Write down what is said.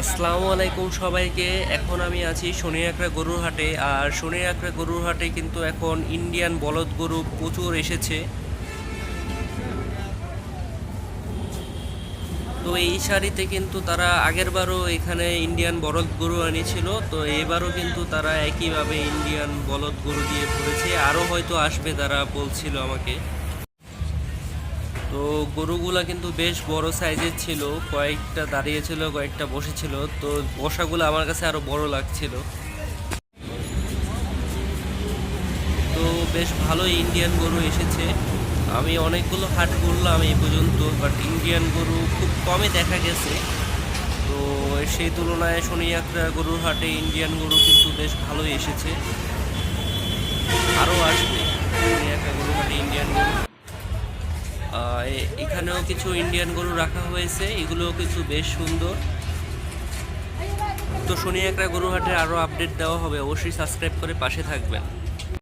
আসসালামু আলাইকুম সবাইকে। এখন আমি আছি শনি একরা গরুর হাটে। আর শনি একরা গরুর হাটে কিন্তু এখন ইন্ডিয়ান বলদ গরু প্রচুর এসেছে। তো এই শাড়িতে কিন্তু তারা আগেরবারও এখানে ইন্ডিয়ান বলদ গরু আনিছিল। তো এবারও কিন্তু তারা একইভাবে ইন্ডিয়ান বলদ গরু দিয়ে ভরেছে আরও হয়তো আসবে তারা বলছিল আমাকে। তো গরুগুলা কিন্তু বেশ বড় সাইজের ছিল, কয়েকটা দাঁড়িয়েছিল, কয়েকটা বসেছিল, তো বসাগুলো আমার কাছে আরও বড় লাগছিল। তো বেশ ভালো ইন্ডিয়ান গরু এসেছে। আমি অনেকগুলো হাট ঘুরলাম এই পর্যন্ত বাট ইন্ডিয়ান গরু খুব কমে দেখা গেছে। তো সেই তুলনায় শনি শনিয়াকড়া গরুর হাটে ইন্ডিয়ান গরু কিন্তু বেশ ভালোই এসেছে। আরও আসবে। এখানেও কিছু ইন্ডিয়ান গরু রাখা হয়েছে। এগুলোও কিছু বেশ সুন্দর। তো শনি, একটা গরু হাটের আরও আপডেট দেওয়া হবে। অবশ্যই সাবস্ক্রাইব করে পাশে থাকবেন।